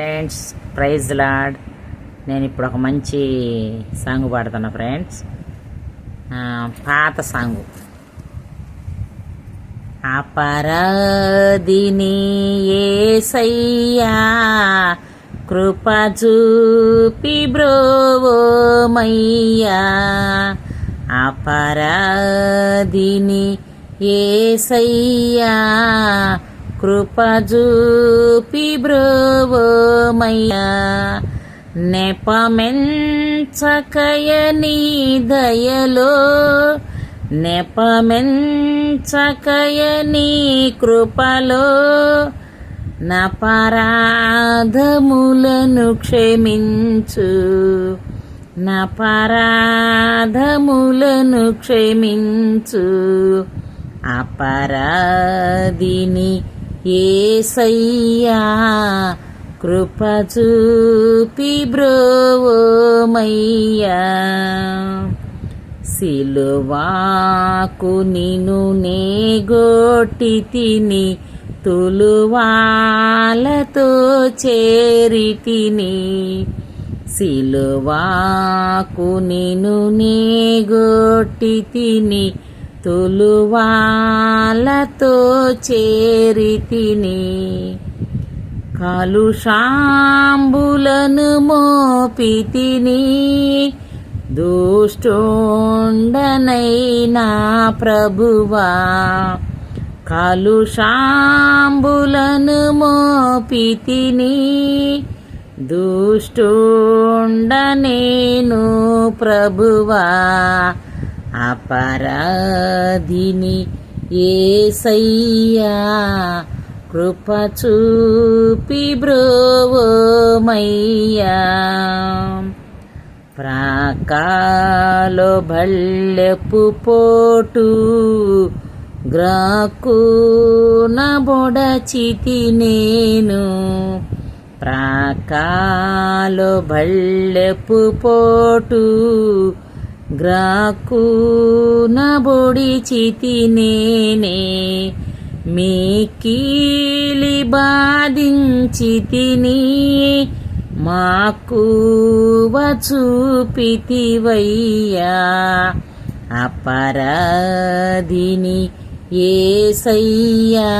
Friends praise lord. నేను ఇప్పుడు ఒక మంచి సాంగ్ పాడుతున్నా ఫ్రెండ్స్. పాత సాంగు. అపరాధిని ఏసయ్యా కృప చూపి బ్రోవోమయ్యా. అపరాధిని ఏసయ్యా కృప చూపి బ్రోవోమయ్యా నెపమెంచకయని దయలో నెపమెంచకయని కృపలో నపరాధములను క్షమించు నపరాధములను క్షమించు. అపరాధిని ఏసయ్యా కృపచూపి బ్రోవోమయ్యా. సిలువాకు నిను నేగోటి తిని తులువాలతో చేరి తిని. సిలువాకు నిను నేగోటి తిని తులువాలతో చేరి తిని. కాలుషాంబులను మోపితిని దుష్టోండనైనా ప్రభువా. కాలుషాంబులను మోపితిని దుష్టోండనేను ప్రభువా. అపరాధిని ఏసయ్యా. కృప చూపి బ్రోవోమయ్యా. ప్రాకాలో బళ్ళెపు పోటు గ్రాకు బొడచితి నేను. ప్రాకాలో బళ్ళెపు పోటు గ్రాకు బొడిచితి నేనే. మీ కీలి బాధించి తిని మాకు చూపితివయ్యా అపరాధిని ఏసయ్యా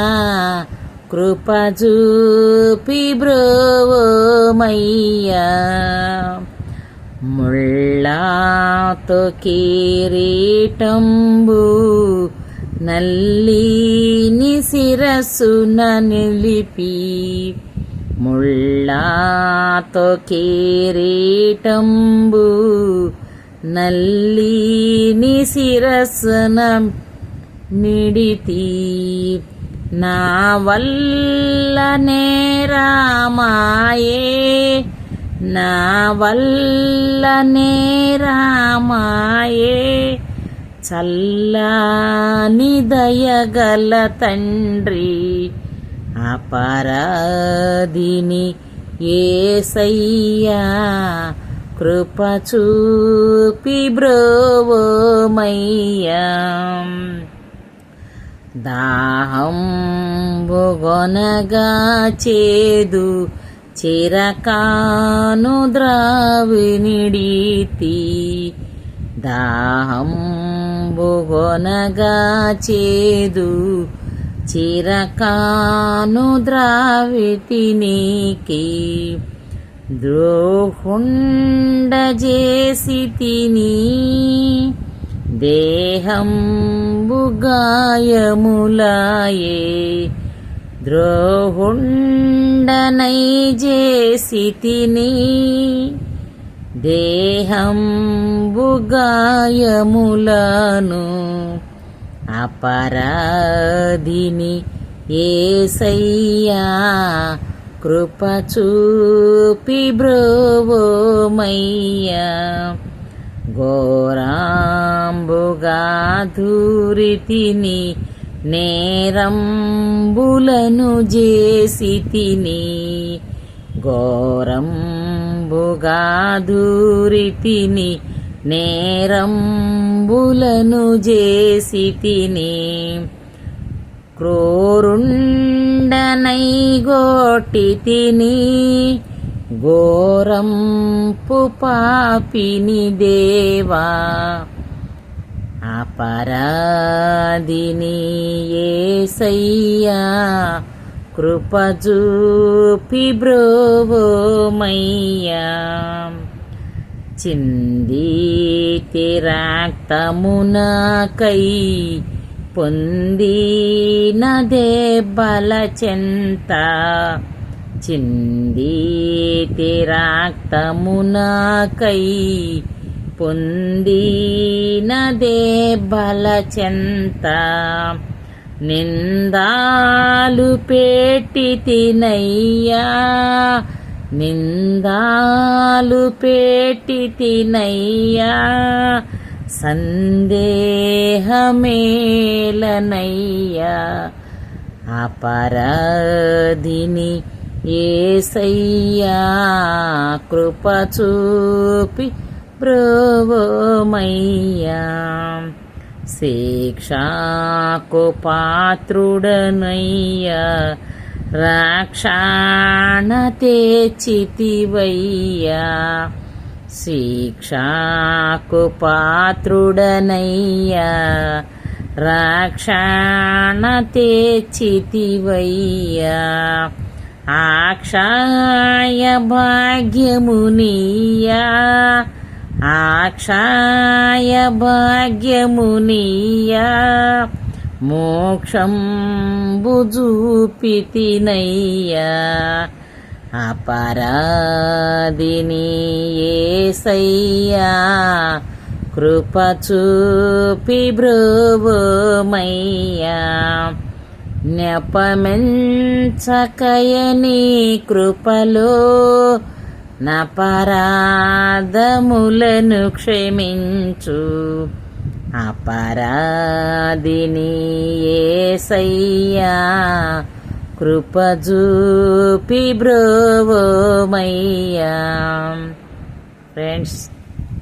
కృప చూపి బ్రోవోమయ్యా. ముళ్ళాతో కిరీటంబు నల్లీ శిరస్సున నిలిపి ముళ్ళాతో కేరేటంబు నల్లిని శిరస్సున నిడితి. నా వల్ల నేరామాయే నా వల్ల నేరామాయే చల్లని దయగల తండ్రి అపరాధిని ఏసయ్యా కృప చూపి బ్రోవోమయ్యా. దాహంబుగొనగా చేదు చిరకాను ద్రావినిడీతి దాహంబుగొనగా చేదు చిరకాను ద్రావితి నీకి ద్రోహుండ చేసి తిని దేహం బుగాయములాయే ద్రోహుండనై చేసి తిని దేహం బుగాయములను అపరాధిని ఏసయ్యా కృప చూపి బ్రోవోమయ్యా. ఘోరాంబుగా ధూరితిని నేరంబులను చేసి తిని ఘోరంబుగా దూరితిని నేరంబులను చేసి తిని క్రోరుండనై గోటి తిని ఘోరంపు పాపిని దేవా. అపరాధిని ఏసయ్యా కృపజూపి బ్రోవోమయ్యా చిందీతి రాక్తమునకై పొందిన దెబ్బల చెంత. చిందీతి రాక్తమునకై పొందిన దెబ్బల చెంత. నిందాలు పెట్టి తినయ్యా. నిందాలు పెట్టి తినయ్యా. సందేహమేలనయ్యా. అపరాధిని ఏసయ్యా. కృప చూపి బ్రోవమయ్యా. శిక్షాకు పాత్రుడనయ్య రాక్షాణ తెచ్చితివయ్యా. శిక్షాకు పాత్రుడనయ్య రాక్షాణ తెచ్చితివయ్యా. ఆక్షాయ భాగ్యమునియా ఆక్షాయ భాగ్యమునియా మోక్షం బుజూపితినయ్యా అపరాదిని ఏసయ్యా కృపచూపి నెపమెంచకయని కృపలో నపరాధములను క్షమించు. అపరాధిని ఏసయ్యా కృపజూపి బ్రోవోమయ్యా. ఫ్రెండ్స్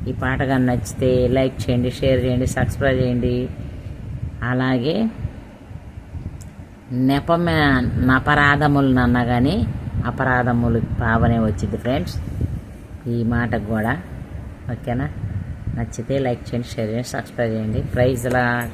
ఈ పాట కానీ నచ్చితే లైక్ చేయండి షేర్ చేయండి సబ్స్క్రైబ్ చేయండి. అలాగే నెపమే నపరాధములను అన్నా కానీ అపరాధములు పావనే వచ్చింది ఫ్రెండ్స్ ఈ మాటకు కూడా ఓకేనా? నచ్చితే లైక్ చేయండి షేర్ చేయండి సబ్స్క్రైబ్ చేయండి. ప్రైజ్లా